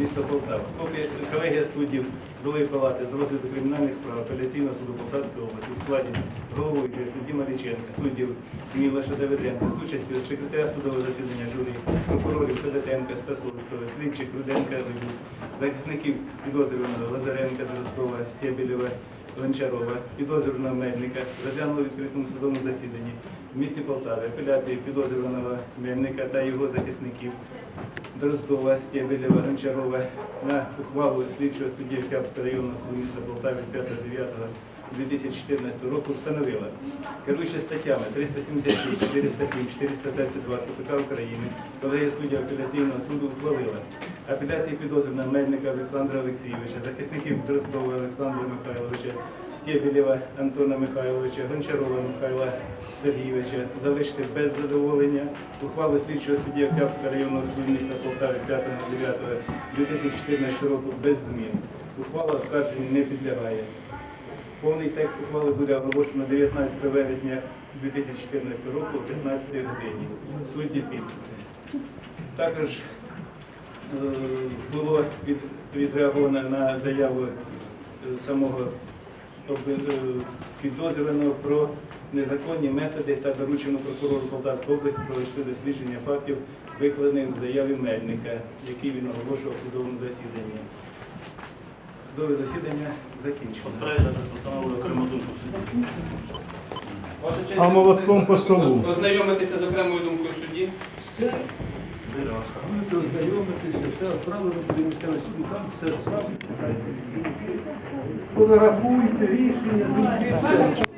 місто Полтава. Колегія суддів судової палати з розгляду кримінальних справ апеляційного суду Полтавської області у складі головуючого судді Маріченка, суддів Мілаша Давиденка, з участю секретаря судового засідання журі, прокурорів Федотенка, Стасовського, слідчих Руденка, захисників підозрюваного Лазаренка, Дроздова, Стєбілєва, Гончарова, підозрюваного Мельника, розглянули в відкритому судовому засіданні в місті Полтаві апеляції підозрюваного Мельника та його захисників Дроздова, Стєбелєва, Гончарова на ухвалу слідчого судді Капського районного суду міста Полтави 5.9.2014 року встановила, керуючи статтями 376, 407, 432 КПК України, колегія суддів апеляційного суду ухвалила апеляції підозрюваного Мельника Олександра Олексійовича, захисників Дроздова Олександра Михайловича, Стєбелєва Антона Михайловича, Гончарова Михайла Сергійовича залишити без задоволення ухвалу слідчого судді Октябрського районного суду міста Полтави 5.09.2014 року без змін. Ухвала оскарженню не підлягає. Повний текст ухвали буде оголошено 19 вересня 2014 року о 15 годині. Судді підписи. Також було від- відреаговано на заяву е, самого е, підозрюваного про незаконні методи та доручено прокурору Полтавської області провести дослідження фактів, викладених в заяві Мельника, які він оголошував в судовому засіданні. Судове засідання закінчено. Справді також постановили окрему думку судді. Ваша честь, А молотком по столу. Ознайомитися з окремою думкою судді. Будете ознайомитися, все справи подивимося на суді, там все справді. Порахуйте рішення, думки, все.